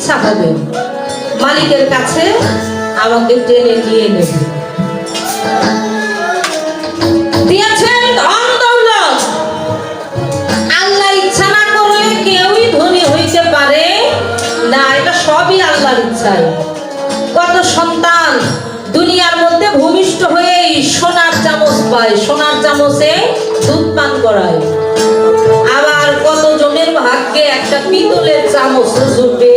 ইচ্ছা মালিকের কাছে আমাকে টেনে নিয়ে নেবে। আল্লাহ ইচ্ছা না করলে কেউই ধনী হইতে পারে না, এটা সবই আল্লাহর ইচ্ছায়। কত সন্তান দুনিয়ার মধ্যে ভূমিষ্ঠ হয়েই সোনার চামচ পায়, সোনার চামচে দুধ পান করায়। একটা পিতলের চামচ জুটবে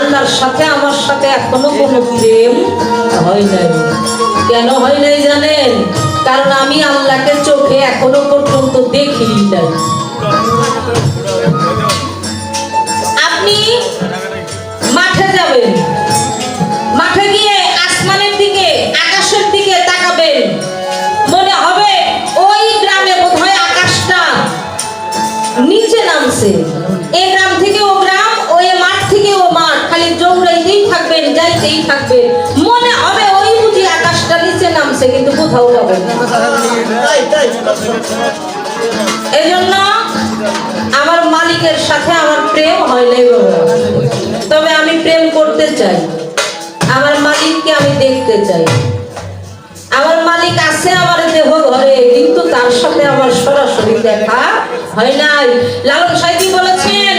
আল্লাহর সাথে, আমার সাথে এখনও কোনো প্রেম হয় নাই। কেন হয় নাই জানেন? কারণ আমি আল্লাহকে চোখে এখনও পর্যন্ত দেখিনি নাই আপনি যাইতেই থাকবেন মনে হবে ওই বুঝি আকাশটা নিচে নামছে কিন্তু কোথাও না। এই জন্য আমার মালিকের সাথে আমার প্রেম হয় নাই তবে আমি প্রেম করতে চাই। আমার মালিককে আমি দেখতে চাই। আমার মালিক আছে আমার দেহ ঘরে কিন্তু তার সাথে আমার সরাসরি দেখা হয় নাই। লালন সাহেবী বলেছেন?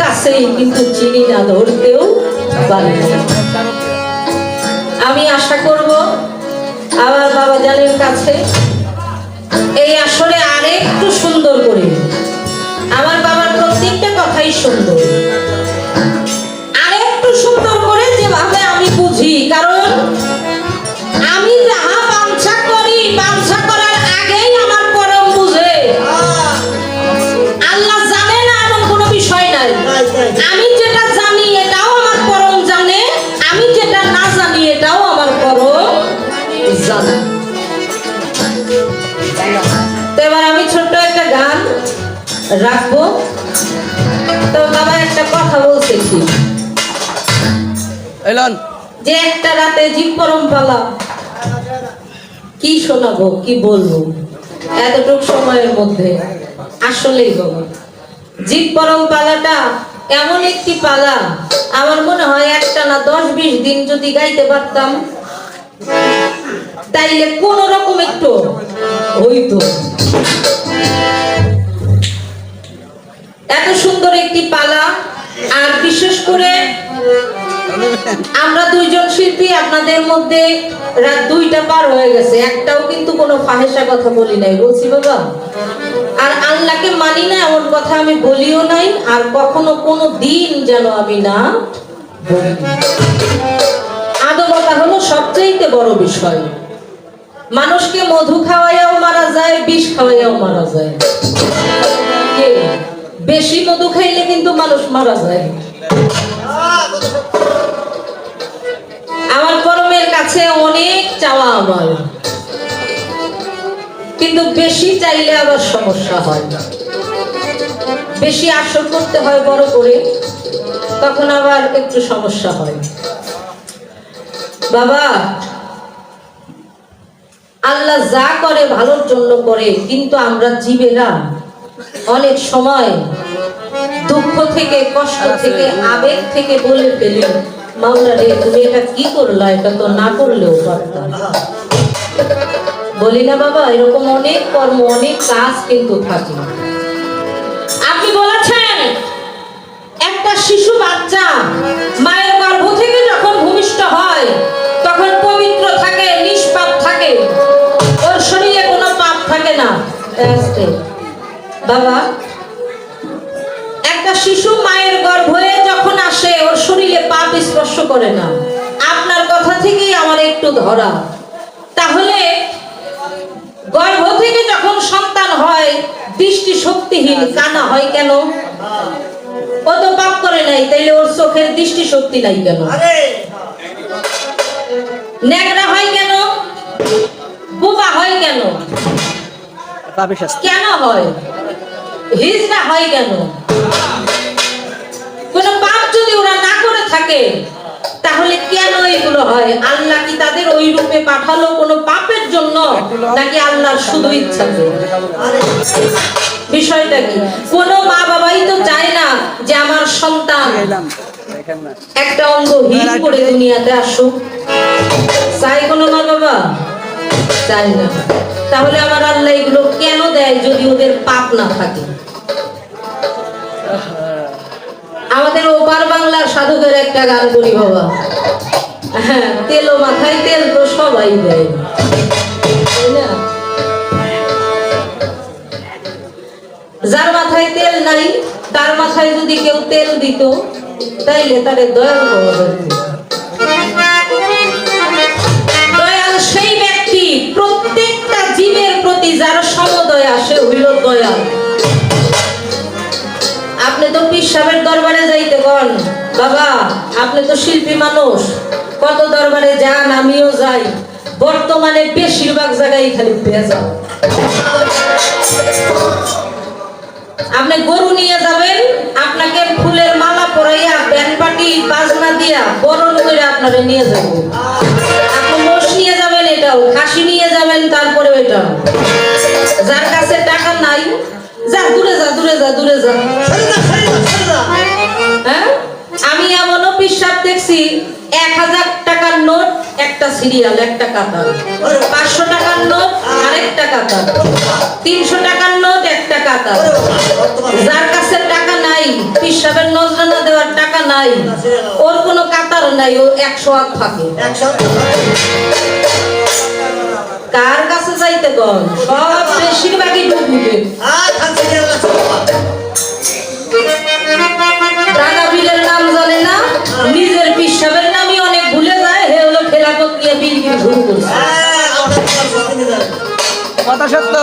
কাছেই কিন্তু চিনি না ধরতেও পারি আমি আশা করব আমার বাবা জানের কাছে এই আসলে আরেকটু সুন্দর করে। আমার বাবার প্রত্যেকটা কথাই সুন্দর। তো এবার আমি ছোট্ট একটা গান রাখব। তো বাবা একটা কথা এলন। যে একটা রাতে জীব পরম পালা কি শোনাবো কি বলব? এতটুক সময়ের মধ্যে। আসলেই বাবা জীব পরম পালাটা এমন একটি পালা। আমার মনে হয় একটা না দশ বিশ দিন যদি গাইতে পারতাম। তাইলে কোন রকম একটু হইতো। এত সুন্দর একটি পালা। আর বিশেষ করে আমরা দুইজন শিল্পী, আপনাদের মধ্যে রাত দুইটা পার হয়ে গেছে। একটাও কিন্তু কোনো ফাহেসা কথা বলি নাই, বলছি বাবা। আর আল্লাহকে মানি না এমন কথা আমি বলিও নাই। আর কখনো কোনো দিন যেন আমি না বলি। হলো সবচেয়ে বড় বিষয়। মানুষকে মধু খাওয়াইয়াও মারা যায়, বিষ খাওয়াইয়াও মারা যায়। বেশি মধু খাইলে কিন্তু মানুষ মারা যায়। আমার পরমের কাছে অনেক চাওয়া আমার। কিন্তু বেশি চাইলে আবার সমস্যা হয় না। বেশি আসর করতে হয় বড় করে, তখন আবার একটু সমস্যা হয়। বাবা। আল্লাহ যা করে ভালোর জন্য করে, কিন্তু আমরা জীবেরা অনেক সময় দুঃখ থেকে, কষ্ট থেকে, আবেগ থেকে বলে ফেলি মাওলা রে, তুমি এটা কি করলা? এটা তো না করলেও বলি না বাবা, এরকম অনেক কর্ম, অনেক কাজ কিন্তু থাকে। আপনি বলেছেন, একটা শিশু বাচ্চা মায়ের গর্ভ থেকে যখন ভূমিষ্ঠ হয় তখন পবিত্র থাকে, নিষ্পাপ থাকে, ওর শরীরে কোনো পাপ থাকে না। বাবা, একটা শিশু মায়ের গর্ভে যখন আসে, ওর শরীরে পাপ স্পর্শ করে না। আপনার কথা থেকেই আমার একটু ধরা। তাহলে, গর্ভ থেকে যখন সন্তান হয় দৃষ্টি শক্তিহীন কানা হয় কেন? ও তো পাপ করে নাই, তাইলে ওর চোখের দৃষ্টি শক্তি নাই কেন? ন্যাংরা হয় কেন? বোবা হয় কেন? কেন হয়? হিজড়া হয় কেন? কোন পাপ যদি ওরা না করে থাকে তাহলে কেন এগুলো হয়? আল্লাহ কি তাদের ওই রূপে পাঠালো কোনো পাপের জন্য নাকি আল্লাহর শুধু ইচ্ছাতে বিষয়টা কি? কোনো মা বাবাই তো চায় না যে আমার সন্তান এলাম দেখেন না একটা করে দুনিয়াতে আসুক চাই কোনো মা বাবা? চাই না। তাহলে আমার আল্লাহ এগুলো কেন দেয় যদি ওদের পাপ না থাকে? আমাদের ওপার বাংলার সাধকের একটা গান করি বাবা। হ্যাঁ তেলো মাথায় তেল তো সবাই দেয়। যার মাথায় তেল নাই তার মাথায় যদি কেউ তেল দিত তাইলে তারে দয়াল পাওয়া যেত। দয়াল সেই ব্যক্তি, প্রত্যেকটা জীবের প্রতি যার সমদয় আসে হইল দয়াল। আপনি তো পীর সাহেবের দরবারে যাইতে কন। বাবা, আপনি তো শিল্পী মানুষ। কত দরবারে যান, আমিও যাই। বর্তমানে বেশিরভাগ জায়গায় খালি ভেজা আপনি গরু নিয়ে যাবেন, আপনাকে ব্যান্ড বাজনা দিয়া বরণ করে আপনারা নিয়ে যাবেন হ্যাঁ? আমি এমনও পিসাব দেখছি, এক হাজার টাকার নোট, একটা সিরিয়াল, একটা কাতার। পাঁচশো টাকার নোট, আরেকটা কাতার। তিনশো টাকার নোট, একটা কাতার। যার কাছে টাকা নাই পিসাবের নজরানা দেওয়ার টাকা নাই ওর কোনো কাতার নাই ও একশো হাত থাকে। কার কাছে যাইতে গন সব বেশিরভাগই ডুববে। নাম জানে না নিজের পিসাবের নামই অনেক ভুলে যায় হে হলো খেলাপত নিয়ে বিল বিল করছে। কথা সত্য।